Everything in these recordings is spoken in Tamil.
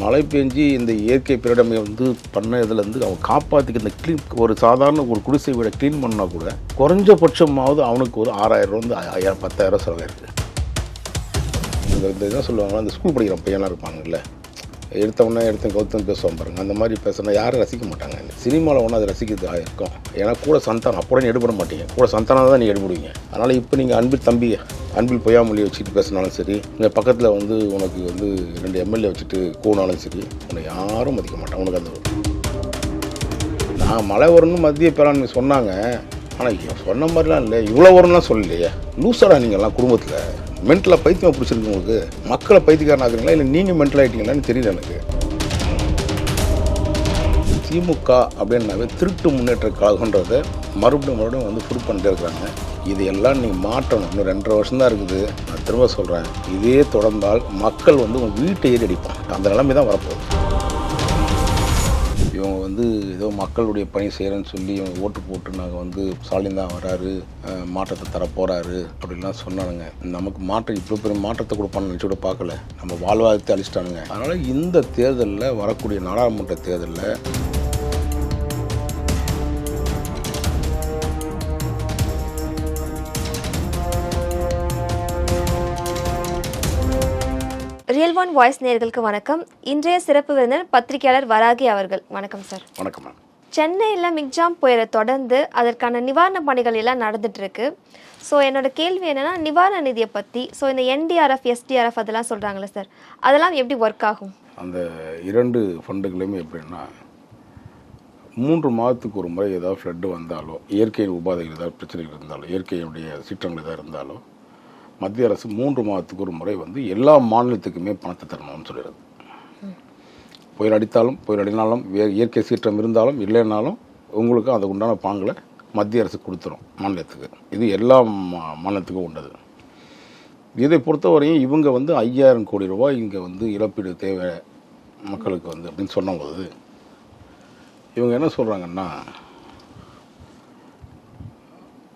மழை பெஞ்சு இந்த இயற்கை பேரிடமை வந்து பண்ண இதுலேருந்து அவன் காப்பாற்றிக்க இந்த க்ளீன் ஒரு சாதாரண ஒரு குடிசை வீடை க்ளீன் பண்ணால் கூட குறைஞ்சபட்சமாவது அவனுக்கு ஒரு ஆறாயிரம் வந்து ஐயாயிரம் பத்தாயிரம் செலவாயிருக்கு. இந்த இதான் சொல்லுவாங்களா அந்த ஸ்கூல் படிக்கிற பையனாக இருப்பாங்கல்ல. எடுத்தவொடனே எடுத்து கௌத்தம் பேசுவான் பாருங்க. அந்த மாதிரி பேசுனா யாரும் ரசிக்க மாட்டாங்க. சினிமாவில் ஒன்று அது ரசிக்கிறது இருக்கும். ஏன்னா கூட சந்தானம் அப்போ நீ எடுபட மாட்டீங்க. கூட சந்தானம் தான் நீ எடுபடுவீங்க. அதனால் இப்போ நீங்கள் அன்பில் தம்பி அன்பில் பொய்யாமொழியை வச்சுட்டு பேசினாலும் சரி இங்கே பக்கத்தில் வந்து உனக்கு வந்து ரெண்டு எம்எல்ஏ வச்சுட்டு கூனாலும் சரி உன்னை யாரும் மதிக்க மாட்டாங்க. உனக்கு அந்த நான் மழை வரும்னு மத்திய பேராண்மை சொன்னாங்க. ஆனால் சொன்ன மாதிரிலாம் இல்லை. இவ்வளோ வரும்லாம் சொல்லலையே. லூசடா நீங்கள்லாம் குடும்பத்தில். மென்டலாக பைத்தியம் பிடிச்சிருக்கு உங்களுக்கு? மக்களை பைத்தியக்காரன் ஆகுறீங்களா இல்லை நீங்கள் மென்டல் ஆகிட்டீங்களான்னு தெரியல எனக்கு. திமுக அப்படின்னாவே திருட்டு முன்னேற்ற கழகன்றதை மறுபடியும் மறுபடியும் வந்து ப்ரூவ் பண்ணிட்டே இருக்கிறாங்க. இதையெல்லாம் நீங்கள் மாற்றணும். இன்னும் ரெண்டரை வருஷம் தான் இருக்குது. நான் திரும்ப சொல்கிறேன் இதே தொடர்ந்தால் மக்கள் வந்து உங்கள் வீட்டை ஏறி அடிப்பான் அந்த நிலைமை தான் வரப்போகுது. இவங்க வந்து ஏதோ மக்களுடைய பணி செய்கிறேன்னு சொல்லி இவங்க ஓட்டு போட்டு நாங்கள் வந்து ஸ்டாலின் தான் வராரு மாற்றத்தை தர போகிறாரு அப்படின்லாம் சொன்னானுங்க. நமக்கு மாற்றம் இவ்வளோ பெரிய மாற்றத்தை கொடுப்பான்னு நினச்சி கூட பார்க்கல. நம்ம வாழ்வாதாரத்தை அழிச்சிட்டானுங்க. அதனால் இந்த தேர்தலில் வரக்கூடிய நாடாளுமன்ற தேர்தலில் ஒன் வாய்ஸ் நேயர்களுக்கு வணக்கம். இன்றைய சிறப்பு விருந்தினர் பத்திரிகையாளர் வராகி அவர்கள். வணக்கம் சார். வணக்கம் மேம். சென்னையில் மிக்ஜாம் புயலை தொடர்ந்து அதற்கான நிவாரண பணிகள் எல்லாம் நடந்துட்டு இருக்கு ஸோ என்னோட கேள்வி என்னன்னா நிவாரண நிதியை பற்றி ஸோ இந்த என்டிஆர்எஃப் எஸ்டிஆர்எஃப் அதெல்லாம் சொல்கிறாங்களே சார். அதெல்லாம் எப்படி ஒர்க் ஆகும்? அந்த இரண்டு ஃபண்டுகளுமே எப்படின்னா மூன்று மாதத்துக்கு ஒரு முறை ஏதாவது ஃப்ளட்டு வந்தாலோ இயற்கை உபாதைகள் ஏதாவது பிரச்சனைகள் இருந்தாலோ இயற்கையுடைய சீற்றங்கள் ஏதாவது இருந்தாலோ மத்திய அரசு மூன்று மாதத்துக்கு ஒரு முறை வந்து எல்லா மாநிலத்துக்குமே பணத்தை தரணும்னு சொல்லிடுது. புயல் அடித்தாலும் புயல் அடினாலும் வே இயற்கை சீற்றம் இருந்தாலும் இல்லைனாலும் உங்களுக்கு அதுக்கு உண்டான பணங்களை மத்திய அரசு கொடுத்துரும் மாநிலத்துக்கு. இது எல்லா மா- மாநிலத்துக்கும் உண்டது. இதை பொறுத்தவரையும் இவங்க வந்து ஐயாயிரம் கோடி ரூபாய் இங்கே வந்து இழப்பீடு தேவை மக்களுக்கு வந்து அப்படின்னு சொன்னபோது இவங்க என்ன சொல்கிறாங்கன்னா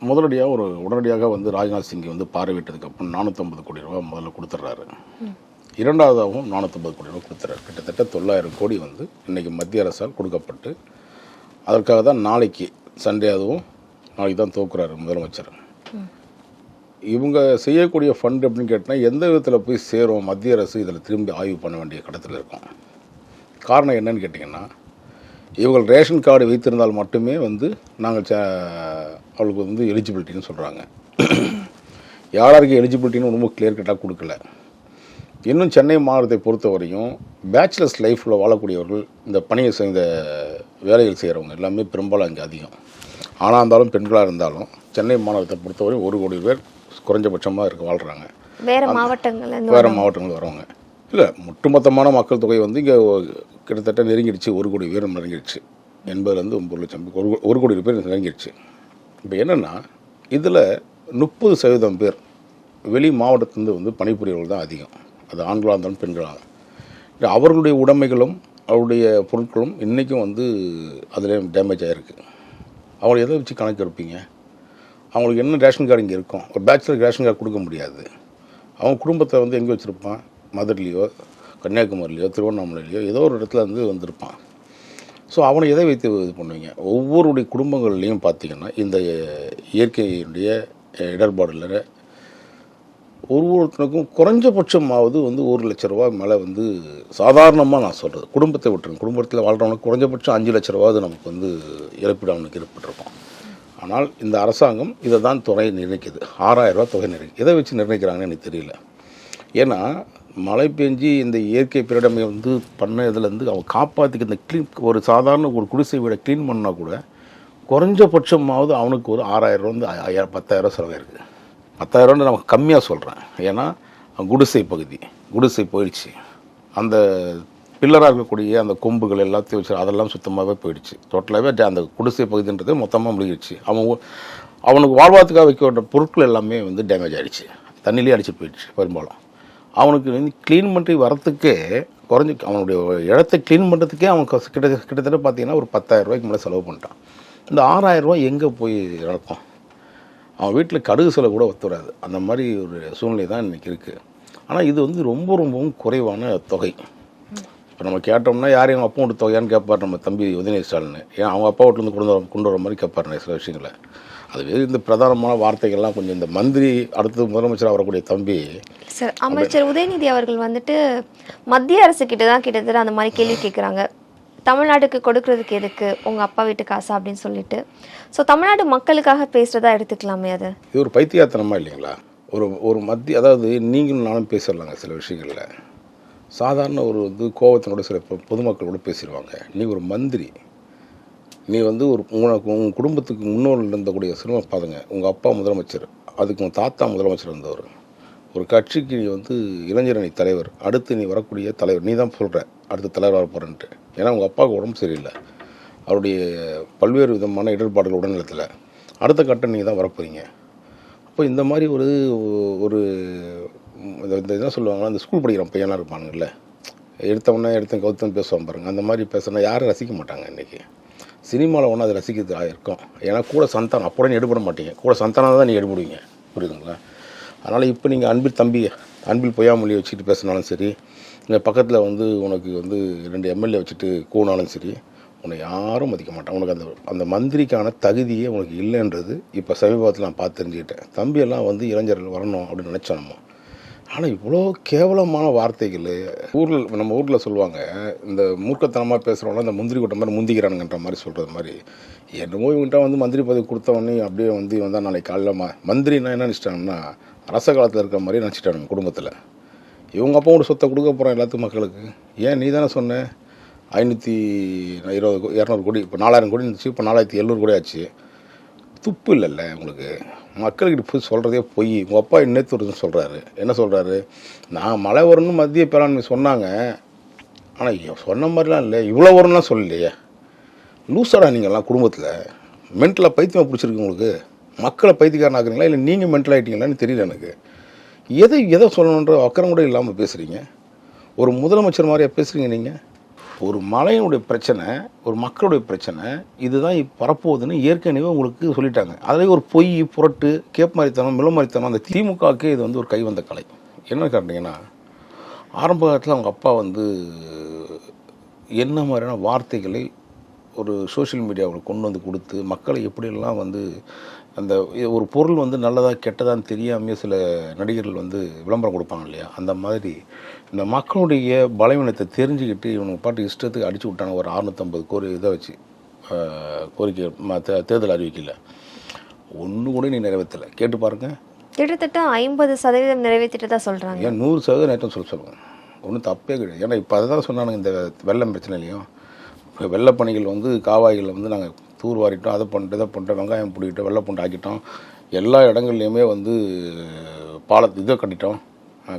முதலடியாக ஒரு உடனடியாக வந்து ராஜ்நாத் சிங்கை வந்து பார்வையிட்டதுக்கு அப்புறம் நானூற்றம்பது கோடி ரூபா முதல்ல கொடுத்துட்றாரு இரண்டாவதாகவும் நானூற்றம்பது கோடி ரூபா கொடுத்துறாரு கிட்டத்தட்ட தொள்ளாயிரம் கோடி வந்து இன்றைக்கி மத்திய அரசால் கொடுக்கப்பட்டு அதற்காக தான் நாளைக்கு சண்டே அதுவும் நாளைக்கு தான் தோக்குறாரு முதலமைச்சர். இவங்க செய்யக்கூடிய ஃபண்ட் அப்படின்னு கேட்டால் எந்த விதத்தில் போய் சேரும்? மத்திய அரசு இதில் திரும்பி ஆய்வு பண்ண வேண்டிய கடத்தில் இருக்கும். காரணம் என்னன்னு கேட்டிங்கன்னா இவங்க ரேஷன் கார்டு வைத்திருந்தால் மட்டுமே வந்து நாங்கள் ச அவளுக்கு வந்து எலிஜிபிலிட்டின்னு சொல்கிறாங்க யார் யாருக்கு எலிஜிபிலிட்டின்னு ரொம்ப கிளியர் கட்டாக கொடுக்கல. இன்னும் சென்னை மாவட்டத்தை பொறுத்தவரையும் பேச்சுலர்ஸ் லைஃப்பில் வாழக்கூடியவர்கள் இந்த பணியை இந்த வேலைகள் செய்கிறவங்க எல்லாமே பெரும்பாலும் அங்கே அதிகம். ஆணாக இருந்தாலும் பெண்களாக இருந்தாலும் சென்னை மாநகரத்தை பொறுத்தவரை ஒரு கோடி பேர் குறைஞ்சபட்சமாக இருக்க வாழ்கிறாங்க வேற மாவட்டங்கள்ல இருந்து வேறு மாவட்டங்கள் வரவங்க இல்லை ஒட்டுமொத்தமான மக்கள் தொகை வந்து இங்கே கிட்டத்தட்ட நெருங்கிடுச்சு ஒரு கோடி பேர் நெருங்கிடுச்சு. எண்பதுலேருந்து ஒம்பது லட்சம் ஒரு ஒரு கோடி பேர் நெருங்கிடுச்சு. இப்போ என்னென்னா இதில் முப்பது சதவீதம் பேர் வெளி மாவட்டத்துலேருந்து வந்து பணிபுரியவர்கள் தான் அதிகம். அது ஆண்களாக இருந்தாலும் பெண்களாக இருந்தாலும். அவர்களுடைய உடைமைகளும் அவருடைய பொருட்களும் இன்றைக்கும் வந்து அதிலே டேமேஜ் ஆகிருக்கு அவங்களை எதை வச்சு கணக்கு எடுப்பீங்க? அவங்களுக்கு என்ன ரேஷன் கார்டு இங்கே இருக்கும்? ஒரு பேச்சுலர் ரேஷன் கார்டு கொடுக்க முடியாது. அவன் குடும்பத்தை வந்து எங்கே வச்சுருப்பான்? மதுரையிலையோ கன்னியாகுமரிலையோ திருவண்ணாமலையிலையோ ஏதோ ஒரு இடத்துல வந்து வந்திருப்பான். ஸோ அவனை எதை வைத்து இது பண்ணுவீங்க? ஒவ்வொருடைய குடும்பங்கள்லையும் பார்த்தீங்கன்னா இந்த இயற்கையினுடைய இடர்பாடில் ஒவ்வொருத்தனுக்கும் குறைஞ்சபட்சமாவது வந்து ஒரு லட்ச ரூபா மேலே வந்து சாதாரணமாக நான் சொல்கிறது குடும்பத்தை விட்டுருங்க. குடும்பத்தில் வாழ்கிறவனுக்கு குறைஞ்சபட்சம் அஞ்சு லட்ச ரூபாவது நமக்கு வந்து இழப்பீடு அவனுக்கு ஏற்பட்டிருக்கும். ஆனால் இந்த அரசாங்கம் இதை தான் தொகை நிர்ணயிக்குது. ஆறாயிரம் ரூபா தொகை நிர்ணயிக்குது. இதை வச்சு நிர்ணயிக்கிறாங்கன்னு எனக்கு தெரியல. ஏன்னா மழை பெஞ்சு இந்த இயற்கை பேரிடமை வந்து பண்ண இதுலேருந்து அவன் காப்பாற்றிக்க இந்த க்ளீன் ஒரு சாதாரண ஒரு குடிசை வீடை க்ளீன் பண்ணால் கூட குறைஞ்சபட்சமாவது அவனுக்கு ஒரு ஆறாயிரம் ரூபா வந்து ஐயாயிரம் பத்தாயிரம் செலவாயிருக்கு. பத்தாயிரம்னு நம்ம கம்மியாக சொல்கிறேன் ஏன்னா குடிசை பகுதி குடிசை போயிடுச்சு. அந்த பில்லராக இருக்கக்கூடிய அந்த கொம்புகள் எல்லாத்தையும் வச்சு அதெல்லாம் சுத்தமாகவே போயிடுச்சு. டோட்டலாகவே அந்த குடிசை பகுதின்றது மொத்தமாக முழுகிடுச்சு. அவன் அவனுக்கு வாழ்வாத்துக்காக வைக்க பொருட்கள் எல்லாமே வந்து டேமேஜ் ஆகிடுச்சு தண்ணிலேயே அடிச்சு போயிடுச்சு பெரும்பாலும். அவனுக்கு வந்து க்ளீன் பண்ணி வரத்துக்கே குறைஞ்சி அவனுடைய இடத்தை க்ளீன் பண்ணுறதுக்கே அவன் கிட்ட கிட்டத்தட்ட பார்த்தீங்கன்னா ஒரு பத்தாயிரம் ரூபாய்க்கு மேலே செலவு பண்ணிட்டான். இந்த ஆறாயிரம் ரூபாய் எங்கே போய் நடக்கும் அவன் வீட்டில் கடுகு செலவு கூட ஒத்துறாது. அந்த மாதிரி ஒரு சூழ்நிலை தான் இன்றைக்கி இருக்குது ஆனால் இது வந்து ரொம்ப ரொம்பவும் குறைவான தொகை. இப்போ நம்ம கேட்டோம்னா யார் எங்கள் அப்பா வீட்டு தொகையான்னு கேட்பார் நம்ம தம்பி உதயநிதி ஸ்டாலின். ஏன் அவங்க அப்பா வீட்டிலேருந்து கொண்டு வர கொண்டு வர மாதிரி கேட்பார் நிறைய சில விஷயங்களை. அதுவே இந்த பிரதானமான வார்த்தைகள்லாம் கொஞ்சம் இந்த மந்திரி அடுத்து முதலமைச்சராக வரக்கூடிய தம்பி. சார் அமைச்சர் உதயநிதி அவர்கள் வந்துட்டு மத்திய அரசு கிட்ட தான் கிட்டத்தட்ட அந்த மாதிரி கேள்வி கேட்குறாங்க தமிழ்நாட்டுக்கு கொடுக்கறதுக்கு எதுக்கு? உங்க அப்பா வீட்டு காசா? அப்படின்னு சொல்லிட்டு. ஸோ தமிழ்நாடு மக்களுக்காக பேசுறதா எடுத்துக்கலாமே அது. இது ஒரு பைத்தியாத்தனமா இல்லைங்களா? ஒரு ஒரு மத்திய அதாவது நீங்களும் நானும் பேசிடலாங்க சில விஷயங்களில். சாதாரண ஒரு வந்து கோபத்தினோட சில பொதுமக்களோட பேசிடுவாங்க. நீ ஒரு மந்திரி. நீ வந்து ஒரு உனக்கு உங்கள் குடும்பத்துக்கு முன்னோர் இருந்தக்கூடிய சிரமம் பாருங்க. உங்கள் அப்பா முதலமைச்சர் அதுக்கு உங்கள் தாத்தா முதலமைச்சர் இருந்தவர். ஒரு கட்சிக்கு நீ வந்து இளைஞரணி தலைவர் அடுத்து நீ வரக்கூடிய தலைவர். நீ தான் சொல்கிற அடுத்த தலைவர் வர போகிறேன்ட்டு ஏன்னா உங்கள் அப்பாவுக்கு உடம்பு சரியில்லை. அவருடைய பல்வேறு விதமான இடர்பாடுகள் உடல்நலத்தில். அடுத்த கட்டம் நீங்கள் தான் வரப்போறீங்க. அப்போ இந்த மாதிரி ஒரு ஒரு இந்த என்ன இதான் சொல்லுவாங்களா அந்த ஸ்கூல் படிக்கிற பையனாக இருப்பானுங்கள்ல எடுத்தவொடனே எடுத்த கௌத்தம் பேசுவான் பாருங்க. அந்த மாதிரி பேசுனா யாரும் ரசிக்க மாட்டாங்க இன்றைக்கி சினிமாவில் ஒன்று அது ரசிக்கிறது இருக்கும். ஏன்னா கூட சந்தானம் அப்போ நீ எடுபட மாட்டீங்க. கூட சந்தானம் தான் நீ எடுபடுவீங்க. புரியுதுங்களா? அதனால் இப்போ நீங்கள் அன்பில் தம்பி அன்பில் பொய்யாமொழி வச்சுட்டு பேசினாலும் சரி இங்கே பக்கத்தில் வந்து உனக்கு வந்து ரெண்டு எம்எல்ஏ வச்சுட்டு கூனாலும் சரி உன்னை யாரும் மதிக்க மாட்டான் உனக்கு அந்த அந்த மந்திரிக்கான தகுதியே உனக்கு இல்லைன்றது இப்போ சமீபத்தில் நான் பார்த்து தெரிஞ்சுக்கிட்டேன். தம்பியெல்லாம் வந்து இளைஞர்கள் வரணும் அப்படின்னு நினச்சோம் நம்ம. ஆனால் இவ்வளோ கேவலமான வார்த்தைகள். ஊரில் நம்ம ஊரில் சொல்லுவாங்க இந்த மூர்க்கத்தனமாக பேசுகிறவங்கள இந்த முந்திரி கூட்டம் மாதிரி முந்திக்கிறானுங்கன்ற மாதிரி சொல்கிறது மாதிரி. என்னமோ இவங்ககிட்ட வந்து மந்திரி பதவி கொடுத்தவொடனே அப்படியே வந்து வந்தால் நாளைக்கு காலைல ம மந்திரினா என்ன நினச்சிட்டாங்கன்னா அரச காலத்தில் இருக்கிற மாதிரி நினச்சிட்டானுங்க குடும்பத்தில். இவங்க அப்பா கூட சொத்தை கொடுக்க போகிறோம் எல்லாத்துக்கும் மக்களுக்கு. ஏன் நீ தானே சொன்ன? ஐநூற்றி இருபது இரநூறு கோடி இப்போ நாலாயிரம் கோடி இருந்துச்சு இப்போ நாலாயிரத்தி எழுநூறு கோடி ஆச்சு. துப்பு இல்லைல்ல உங்களுக்கு மக்கள்கிட்ட போய் சொல்கிறதே பொய். உங்கள் அப்பா இன்னத்து வருதுன்னு சொல்கிறாரு என்ன சொல்கிறாரு நான் மழை வரும்னு மத்திய பேராண்மை சொன்னாங்க. ஆனால் சொன்ன மாதிரிலாம் இல்லை இவ்வளோ வரும்லாம் சொல்லலையே. லூசடா நீங்கள்லாம் குடும்பத்தில். மென்டலாக பைத்தியமாக பிடிச்சிருக்கு உங்களுக்கு. மக்களை பைத்தியக்காரன் ஆக்குறீங்களா? இல்லை நீங்கள் மென்டல் ஆகிட்டீங்களான்னு தெரியல எனக்கு. எதை எதை சொல்லணுன்ற அக்கறம் கூட இல்லாமல் பேசுகிறீங்க ஒரு முதலமைச்சர் மாதிரியா பேசுகிறீங்க நீங்கள் ஒரு மலையினுடைய பிரச்சனை ஒரு மக்களுடைய பிரச்சனை இதுதான் பரப்போகுதுன்னு ஏற்கனவே உங்களுக்கு சொல்லிட்டாங்க. அதிலே ஒரு பொய் புரட்டு கேப்மாரித்தனம் மிளமாரித்தனம் அந்த திமுகவுக்கே இது வந்து ஒரு கைவந்த கலை. என்ன காரணீங்கன்னா ஆரம்ப காலத்தில் அவங்க அப்பா வந்து என்ன மாதிரியான வார்த்தைகளை ஒரு சோஷியல் மீடியாவில் கொண்டு வந்து கொடுத்து மக்களை எப்படியெல்லாம் வந்து அந்த ஒரு பொருள் வந்து நல்லதா கெட்டதான்னு தெரியாமே சில நடிகர்கள் வந்து விளம்பரம் கொடுப்பாங்க இல்லையா? அந்த மாதிரி இந்த மக்களுடைய பலவீனத்தை தெரிஞ்சுக்கிட்டு இவனுக்கு பாட்டு இஷ்டத்துக்கு அடிச்சு விட்டாங்க ஒரு அறுநூத்தம்பது கோரி இதை வச்சு கோரிக்கை தேர்தல் அறிவிக்கல ஒன்று கூட நீ நிறைவேற்றலை. கேட்டு பாருங்கள் கிட்டத்தட்ட ஐம்பது சதவீதம் நிறைவேற்றிட்டு சொல்றாங்க. ஏன் நூறு சதவீதம் நேற்றம் சொல்ல சொல்லுவேன் ஒன்றும் தப்பே கிடையாது. ஏன்னா இப்போ அதை தான் சொன்னானுங்க இந்த வெள்ளம் பிரச்சனைலையும் இப்போ வெள்ளப்பணிகள் வந்து காவாய்களை வந்து நாங்கள் தூர் வாரிட்டோம் அதை பண்ணிட்டு இதை பண்ணிட்டு வெங்காயம் பிடிக்கிட்டோம் வெள்ளப்பூண்டு ஆக்கிட்டோம். எல்லா இடங்கள்லையுமே வந்து பாலத்து இதை கட்டிட்டோம்.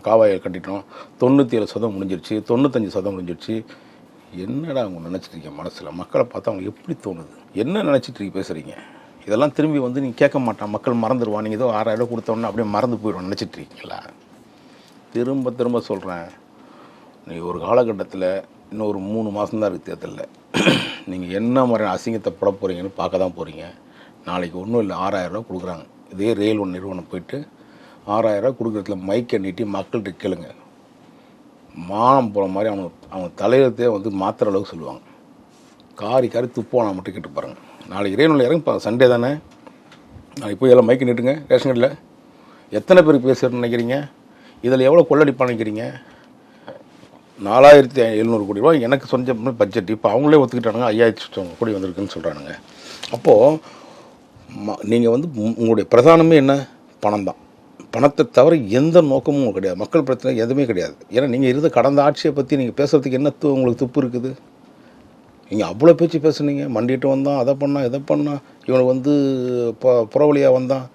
காவாயை கட்டிட்டோம். தொண்ணூற்றி ஏழு சதம் முடிஞ்சிருச்சு. தொண்ணூத்தஞ்சு சதம் முடிஞ்சிருச்சு. என்னடா அவங்க நினச்சிட்ருக்கீங்க மனசில்? மக்களை பார்த்தா அவங்களுக்கு எப்படி தோணுது? என்ன நினச்சிட்டுருக்கீங்க பேசுகிறீங்க இதெல்லாம் திரும்பி வந்து நீங்கள் கேட்க மாட்டான். மக்கள் மறந்துடுவான் நீங்கள் ஏதோ ஆறாயிரம் ரூபாய் அப்படியே மறந்து போயிடும் நினச்சிட்ருக்கீங்களா திரும்ப திரும்ப சொல்கிறேன் நீ ஒரு காலகட்டத்தில் இன்னும் ஒரு மூணு மாதம் தான் இருக்குது தேர்தலில். நீங்கள் என்ன மாதிரி அசிங்கத்தை பட போகிறீங்கன்னு பார்க்க தான் போகிறீங்க நாளைக்கு ஒன்றும் இல்லை ஆறாயிரரூவா கொடுக்குறாங்க. இதே ரயில் ஒன்று நிறுவனம் போயிட்டு ஆறாயிரரூவா கொடுக்குறதுல மைக்கை நீட்டி மக்கள்கிட்ட கேளுங்க. மானம் போகிற மாதிரி அவன் அவன் தலையெழுத்தே வந்து மாத்திர அளவுக்கு சொல்லுவாங்க. காரி காரி துப்போனா மட்டும் கேட்டு பாருங்கள் நாளைக்கு ரேணுவில் இறங்கி சண்டே தானே? நாளைக்கு போய் எல்லாம் மைக்கு நீட்டுங்க ரேஷன் கடையில். எத்தனை பேருக்கு பேசுகிறேன்னு நினைக்கிறீங்க? இதில் எவ்வளோ கொள்ளடிப்பான்னு நினைக்கிறீங்க? நாலாயிரத்தி எழுநூறு கோடி ரூபாய் எனக்கு சொந்த பட்ஜெட் இப்போ அவங்களே ஒத்துக்கிட்டானுங்க ஐயாயிரத்தி கோடி வந்திருக்குன்னு சொல்கிறானுங்க அப்போது நீங்கள் வந்து உங்களுடைய பிரதானமே என்ன? பணம் தான் பணத்தை தவிர எந்த நோக்கமும் கிடையாது. மக்கள் பிரச்சனை எதுவுமே கிடையாது. ஏன்னா நீங்கள் இருந்த கடந்த ஆட்சியை பற்றி நீங்கள் பேசுகிறதுக்கு என்ன து- உங்களுக்கு துப்பு இருக்குது? நீங்கள் அவ்வளோ பேச்சு பேசுனீங்க. மண்டிட்டு வந்தான் அதை பண்ணான் இதை பண்ணான் இவனுக்கு வந்து ப புறவழியாக வந்தான்.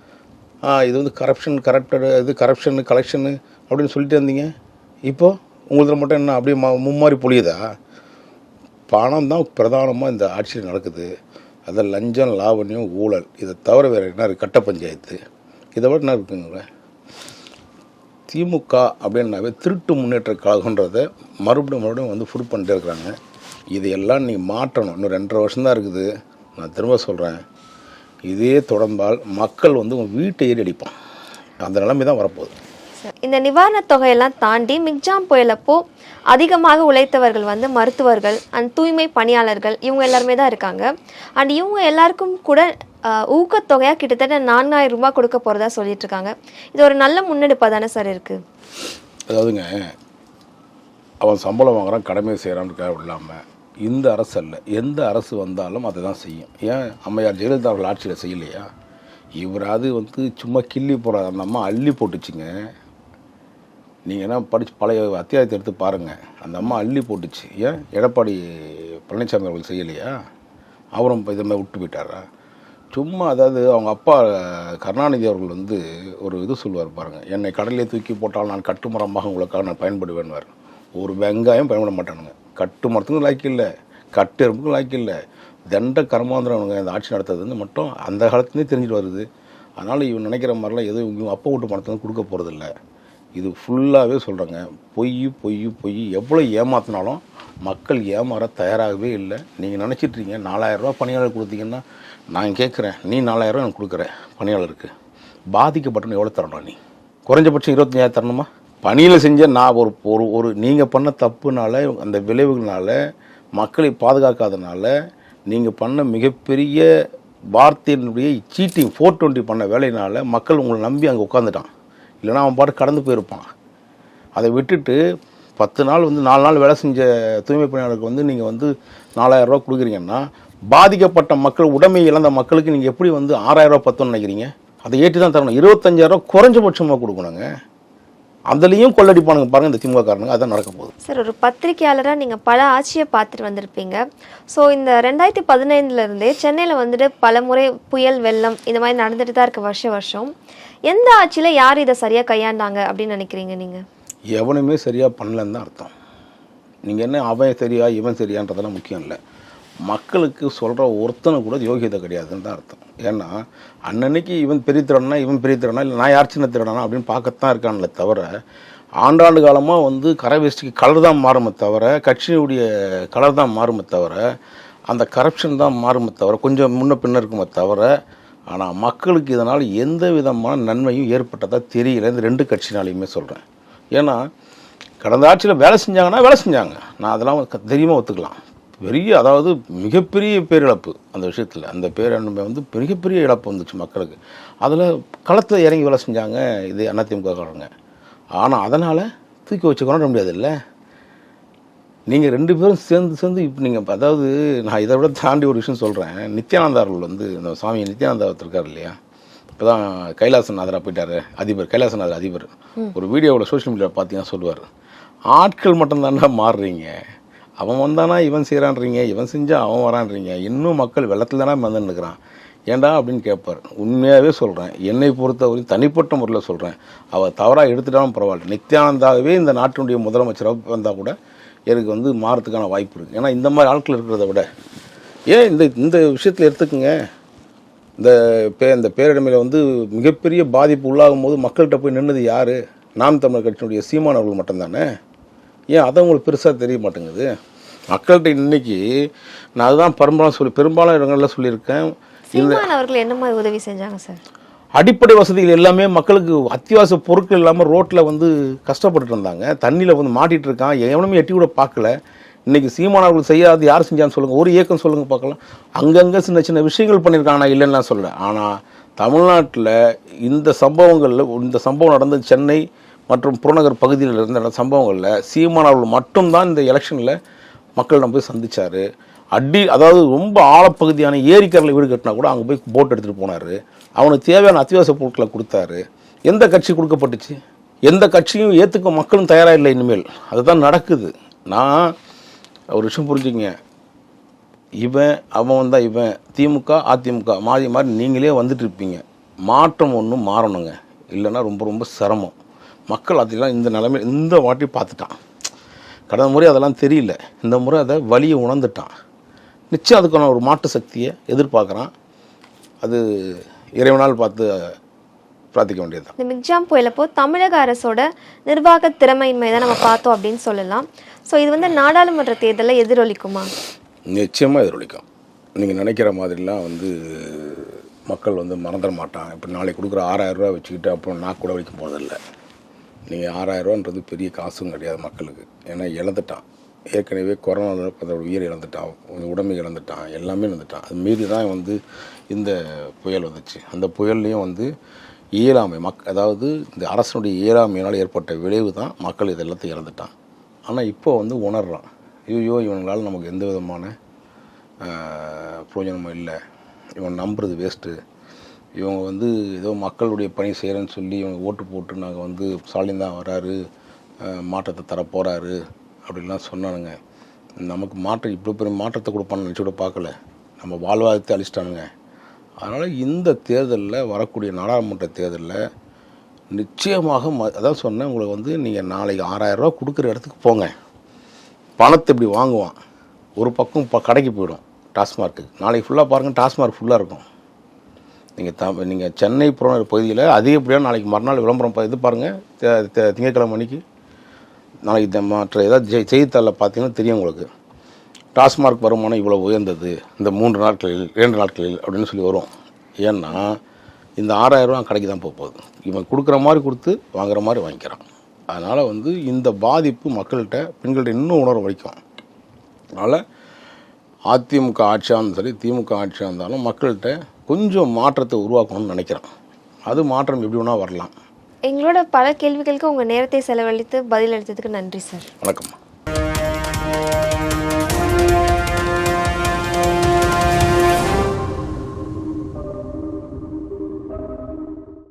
இது வந்து கரப்ஷன் கரப்டடு இது கரப்ஷனு கலெக்ஷனு அப்படின்னு சொல்லிட்டு இருந்தீங்க. இப்போது உங்களுக்கு மட்டும் என்ன அப்படியே மா மும்மாரி பொழியுதா பணம் தான் பிரதானமாக இந்த ஆட்சியில் நடக்குது. அதை லஞ்சம் லாவண்யம் ஊழல். இதை தவிர வேறு என்ன இருக்குது கட்ட பஞ்சாயத்து. இதை விட என்ன இருக்குங்க திமுக அப்படின்னாவே திருட்டு முன்னேற்ற கழகன்றதை மறுபடியும் மறுபடியும் வந்து ஃபுட் பண்ணிட்டே இருக்கிறாங்க. இதையெல்லாம் நீ மாற்றணும். இன்னும் ரெண்டரை வருஷம்தான் இருக்குது. நான் திரும்ப சொல்கிறேன் இதே தொடர்ந்தால் மக்கள் வந்து உங்கள் வீட்டை ஏறி அடிப்பான். அந்த நிலைமை தான் வரப்போகுது. இந்த நிவாரணத் தொகையெல்லாம் தாண்டி மிக்ஜாம் புயலப்போ அதிகமாக உழைத்தவர்கள் வந்து மருத்துவர்கள் அண்ட் தூய்மை பணியாளர்கள் இவங்க எல்லாருமே தான் இருக்காங்க. அண்ட் இவங்க எல்லாருக்கும் கூட ஊக்கத்தொகையாக கிட்டத்தட்ட நான்காயிரம் ரூபாய் கொடுக்க போகிறதா சொல்லிட்டு இருக்காங்க. இது ஒரு நல்ல முன்னெடுப்பாக தானே சார் இருக்குது அதாவதுங்க அவன் சம்பளம் வாங்குறான் கடமை செய்கிறான்னு இல்லாமல் இந்த அரசு அல்ல எந்த அரசு வந்தாலும் அதை தான் செய்யும். ஏன்? அம்மையார் ஜெயலலிதா அவர்கள் ஆட்சியில் செய்யலையா? இவராது வந்து சும்மா கிள்ளி போகிற அந்த அம்மா அள்ளி போட்டுச்சுங்க. நீங்கள் என்ன படித்து பழைய அத்தியாயத்தை எடுத்து பாருங்கள் அந்த அம்மா அள்ளி போட்டுச்சு. ஏன்? எடப்பாடி பழனிசாமி அவர்கள் செய்யலையா? அவரும் இப்போ இதை மாதிரி விட்டு போயிட்டாரா? சும்மா அதாவது அவங்க அப்பா கருணாநிதி அவர்கள் வந்து ஒரு இது சொல்லுவார் பாருங்கள் என்னை கடலிலே தூக்கி போட்டால் நான் கட்டுமரமாக உங்களுக்காக நான் பயன்படுவேன்வார் ஒரு வெங்காயம் பயன்பட மாட்டானுங்க. கட்டு மரத்துக்கும் லாய்க்கு இல்லை. கட்டு எறும்புக்கும் லாய்க்கு இல்லை. தண்ட கர்மாந்திரவனுங்க இந்த ஆட்சி நடத்துறதுன்னு மட்டும் அந்த காலத்துலேயே தெரிஞ்சுட்டு வருது. அதனால் இவன் நினைக்கிற மாதிரிலாம் எதுவும் இவங்க அப்பா வீட்டு பணத்தை வந்து கொடுக்க போகிறதில்ல இது ஃபுல்லாகவே சொல்கிறேங்க பொய் பொய் பொய் எவ்வளோ ஏமாத்தினாலும் மக்கள் ஏமாற தயாராகவே இல்லை. நீங்கள் நினச்சிட்ருக்கீங்க நாலாயிரரூவா பணியாளர் கொடுத்தீங்கன்னா நான் கேட்குறேன் நீ நாலாயிரரூவா எனக்கு கொடுக்குற பணியாளருக்கு. பாதிக்கப்பட்டவன் எவ்வளோ தரணும் நீ? குறைஞ்சபட்சம் இருபத்தஞ்சாயிரம் தரணுமா? பணியில் செஞ்ச நான் ஒரு ஒரு ஒரு நீங்கள் பண்ண தப்புனால அந்த விளைவுகளால் மக்களை பாதுகாக்காதனால நீங்கள் பண்ண மிகப்பெரிய வார்த்தையினுடைய சீட்டிங் ஃபோர் டுவெண்ட்டி பண்ண வேலையினால் மக்கள் உங்களை நம்பி அங்கே உட்காந்துட்டான் இல்லைன்னா அவன் பாட்டு கடந்து போயிருப்பான். அதை விட்டுட்டு பத்து நாள் வந்து நாலு நாள் வேலை செஞ்ச தூய்மை பணியாளருக்கு வந்து நீங்கள் வந்து நாலாயிரம் கொடுக்குறீங்கன்னா பாதிக்கப்பட்ட மக்கள் உடமை இழந்த மக்களுக்கு நீங்கள் எப்படி வந்து ஆறாயிரரூவா பத்தோன்னு நினைக்கிறீங்க? அதை ஏற்றி தான் தரணும். இருபத்தஞ்சாயிரம் ரூபாய் குறைஞ்சபட்சமாக கொடுக்கணுங்க. அதுலேயும் கொள்ளடிப்பானுங்க பாருங்க இந்த திமுக காரனுங்க அதான் நடக்க போகுது. சார் ஒரு பத்திரிகையாளராக நீங்கள் பல ஆட்சியை பார்த்துட்டு வந்திருப்பீங்க. ஸோ இந்த ரெண்டாயிரத்தி பதினைந்துலேருந்தே சென்னையில் வந்துட்டு பல முறை புயல் வெள்ளம் இந்த மாதிரி நடந்துட்டு தான் இருக்குது வருஷம் வருஷம். எந்த ஆட்சியில் யார் இதை சரியாக கையாண்டாங்க அப்படின்னு நினைக்கிறீங்க நீங்கள் எவனுமே சரியாக பண்ணலன்னு தான் அர்த்தம். நீங்கள் என்ன அவன் சரியா இவன் சரியான்றதெல்லாம் முக்கியம் இல்லை. மக்களுக்கு சொல்கிற ஒருத்தனை கூட யோகியதை கிடையாதுன்னு தான் அர்த்தம். ஏன்னா அன்னன்னைக்கு இவன் பெரிய திருடனா இவன் பெரிய திருடனா இல்லை நான் யார் சின்ன திருடனா அப்படின்னு பார்க்கத்தான் இருக்கான்ல தவிர ஆண்டாண்டு காலமாக வந்து கரை வேஸ்ட்டுக்கு கலர் தான் மாறுமே தவிர கட்சியுடைய கலர் தான் மாறுமே தவிர அந்த கரப்ஷன் தான் மாறுமே தவிர கொஞ்சம் முன்ன பின்ன இருக்குமே தவிர ஆனால் மக்களுக்கு இதனால் எந்த விதமான நன்மையும் ஏற்பட்டதாக தெரியல. இந்த ரெண்டு கட்சினாலையுமே சொல்கிறேன் ஏன்னா கடந்த ஆட்சியில் வேலை செஞ்சாங்கன்னா வேலை செஞ்சாங்க. நான் அதெல்லாம் க- தெரியுமா ஒத்துக்கலாம். பெரிய அதாவது மிகப்பெரிய பேரிழப்பு அந்த விஷயத்தில். அந்த பேரிழப்பு வந்து மிகப்பெரிய இழப்பு வந்துச்சு மக்களுக்கு. அதில் களத்தில் இறங்கி வேலை செஞ்சாங்க இது அதிமுக காரங்க. ஆனால் அதனால் தூக்கி வச்சு கொண்டாட முடியாது இல்லை நீங்கள் ரெண்டு பேரும் சேர்ந்து சேர்ந்து இப்போ நீங்கள் அதாவது நான் இதை விட தாண்டி ஒரு விஷயம் சொல்கிறேன் நித்யானந்தா அவர்கள் வந்து இந்த சாமி நித்யானந்தா இருக்கார் இல்லையா? இப்போ தான் கைலாசநாதராக போயிட்டாரு அதிபர் கைலாசநாதர் அதிபர். ஒரு வீடியோவில் சோஷியல் மீடியாவில் பார்த்தீங்கன்னா சொல்லுவார் ஆட்கள் மட்டும்தானே மாறுறீங்க. அவன் வந்தானா இவன் செய்கிறான்றீங்க இவன் செஞ்சால் அவன் வரான்றீங்க. இன்னும் மக்கள் வெள்ளத்தில் தானே வந்து நிற்கிறான் ஏண்டா அப்படின்னு கேட்பார் உண்மையாகவே சொல்கிறேன் என்னை பொறுத்தவரையும் தனிப்பட்ட முறையில் சொல்கிறேன் அவள் தவறாக எடுத்துட்டாலும் பரவாயில்ல. நித்யானந்தாகவே இந்த நாட்டினுடைய முதலமைச்சராக வந்தால் கூட எனக்கு வந்து மாறத்துக்கான வாய்ப்பு இருக்குது ஏன்னா இந்த மாதிரி ஆட்கள் இருக்கிறத விட. ஏன் இந்த இந்த விஷயத்தில் எடுத்துக்கோங்க. இந்த பே இந்த பேரிடமையில் வந்து மிகப்பெரிய பாதிப்பு உள்ளாகும் போது மக்கள்கிட்ட போய் நின்னது யார்? நாம் தமிழர் கட்சியினுடைய சீமானவர்கள் மட்டும்தானே? ஏன் அதை உங்களுக்கு பெருசாக தெரிய மாட்டேங்குது? மக்கள்கிட்ட இன்னைக்கு நான் அதுதான் பெரும்பாலும் சொல்லி பெரும்பாலும் இடங்களில் சொல்லியிருக்கேன். சீமான் அவர்கள் என்ன மாதிரி உதவி செஞ்சாங்க சார் அடிப்படை வசதிகள் எல்லாமே மக்களுக்கு அத்தியாவசிய பொருட்கள் இல்லாமல் ரோட்டில் வந்து கஷ்டப்பட்டுட்டு இருந்தாங்க. தண்ணியில் வந்து மாட்டிட்டு இருக்கான். எவனுமே எட்டி கூட பார்க்கல. இன்னைக்கு சீமானவர்கள் செய்யாது யார் செஞ்சான்னு சொல்லுங்கள் ஒரு இயக்கம் சொல்லுங்கள் பார்க்கலாம். அங்கங்கே சின்ன சின்ன விஷயங்கள் பண்ணியிருக்காங்க நான் இல்லைன்னு சொல்லலை. ஆனால் தமிழ்நாட்டில் இந்த சம்பவங்களில் இந்த சம்பவம் நடந்தது சென்னை மற்றும் புறநகர் பகுதியில் இருந்த சம்பவங்களில் சம்பவங்களில் சீமானவர்கள் மட்டும்தான் இந்த எலெக்ஷனில் மக்களிடம் போய் சந்தித்தார் அடி அதாவது ரொம்ப ஆழப்பகுதியான ஏரிக்கரில் வீடு கட்டினா கூட அங்கே போய் போட் எடுத்துகிட்டு போனார். அவனுக்கு தேவையான அத்தியாவசிய பொருட்களை கொடுத்தாரு. எந்த கட்சி கொடுக்கப்பட்டுச்சு? எந்த கட்சியும் ஏற்றுக்க மக்களும் தயாராக இல்லை இனிமேல். அதுதான் நடக்குது. நான் ஒரு விஷயம் புரிஞ்சுங்க இவன் அவன் வந்தால் இவன். திமுக அதிமுக மாறி மாறி நீங்களே வந்துட்டு இருப்பீங்க. மாற்றம் ஒன்றும் மாறணுங்க. இல்லைன்னா ரொம்ப ரொம்ப சிரமம். மக்கள் அதெல்லாம் இந்த நிலைமை இந்த வாட்டி பார்த்துட்டான். கடந்த முறை அதெல்லாம் தெரியல. இந்த முறை அதை வலியை உணர்ந்துட்டான். நிச்சயம் அதுக்கான ஒரு மாற்று சக்தியை எதிர்பார்க்குறான். அது இறைவனால் பார்த்து பிரார்த்திக்க வேண்டியதுதான். இந்த மிக்ஜாம் புயலப்போ தமிழக அரசோட நிர்வாக திறமையின்மை தான் நம்ம பார்த்தோம் அப்படின்னு சொல்லலாம். ஸோ இது வந்து நாடாளுமன்ற தேர்தலில் எதிரொலிக்குமா? நிச்சயமாக எதிரொலிக்கும். நீங்கள் நினைக்கிற மாதிரிலாம் வந்து மக்கள் வந்து மறந்துட மாட்டாங்க. இப்போ நாளைக்கு கொடுக்குற ஆறாயிரம் ரூபாய் வச்சுக்கிட்டு அப்புறம் நான் கூட வலிக்க போகிறதில்ல நீங்கள் ஆறாயிரரூவான்றது பெரிய காசும் கிடையாது மக்களுக்கு. ஏன்னா இழந்துட்டான். ஏற்கனவே கொரோனாவில் அதோட உயிர் இழந்துட்டான். உடம்பு இழந்துட்டான். எல்லாமே இழந்துட்டான். அது மீறி தான் வந்து இந்த புயல் வந்துச்சு. அந்த புயல்லையும் வந்து இயலாமை மக் அதாவது இந்த அரசனுடைய இயலாமையினால் ஏற்பட்ட விளைவு தான் மக்கள் இது எல்லாத்தையும் இழந்துட்டான். ஆனால் இப்போ வந்து உணர்றான். ஐயோ இவங்களால் நமக்கு எந்த விதமான பிரயோஜனமும் இல்லை. இவன் நம்புறது வேஸ்ட்டு இவங்க வந்து ஏதோ மக்களுடைய பணி செய்கிறேன்னு சொல்லி இவங்க ஓட்டு போட்டு நாங்கள் வந்து ஸ்டாலின் தான் வராரு மாற்றத்தை தர போகிறாரு அப்படின்லாம் சொன்னானுங்க. நமக்கு மாற்றம் இவ்வளோ பெரிய மாற்றத்தை கொடுப்பான்னு நினச்சி கூட பார்க்கல. நம்ம வாழ்வாதாரத்தை அழிச்சிட்டானுங்க. அதனால் இந்த தேர்தலில் வரக்கூடிய நாடாளுமன்ற தேர்தலில் நிச்சயமாக ம அதான் சொன்னேன் உங்களுக்கு வந்து நீங்கள் நாளைக்கு ஆறாயிரரூவா கொடுக்குற இடத்துக்கு போங்க. பணத்தை இப்படி வாங்குவான். ஒரு பக்கம் இப்போ கடைக்கு போயிடும் டாஸ்மார்க்கு. நாளைக்கு ஃபுல்லாக பாருங்கள் டாஸ்மார்க் ஃபுல்லாக இருக்கும். நீங்கள் த நீங்கள் சென்னை புறநகர் பகுதியில் அதிகப்படியாக நாளைக்கு மறுநாள் விளம்பரம் இது பாருங்கள் திங்கட்கிழமை அன்னைக்கு நாளைக்கு இந்த மற்ற ஏதாவது செய்- செய்தித்தாளில் பார்த்தீங்கன்னா தெரியும் உங்களுக்கு. டாஸ்மார்க் வருமானம் இவ்வளோ உயர்ந்தது. இந்த மூன்று நாட்களில் இரண்டு நாட்களில் அப்படின்னு சொல்லி வரும். ஏன்னா இந்த ஆறாயிரரூவா கடைக்கு தான் போக போகுது. இவன் கொடுக்குற மாதிரி கொடுத்து வாங்குற மாதிரி வாங்கிக்கிறான். அதனால் வந்து இந்த பாதிப்பு மக்கள்கிட்ட பெண்கள்கிட்ட இன்னும் உணர்வு வைக்கும் அதனால் அதிமுக ஆட்சியாக இருந்தாலும் சரி திமுக ஆட்சியாக இருந்தாலும் மக்கள்கிட்ட கொஞ்சம் மாற்றத்தை உருவாக்கணும்னு நினைக்கிறேன். அது மாற்றம் எப்படி வேணால் வரலாம். எங்களோட பல கேள்விகளுக்கு உங்கள் நேரத்தை செலவழித்து பதில் அளித்ததுக்கு நன்றி சார். வணக்கம்மா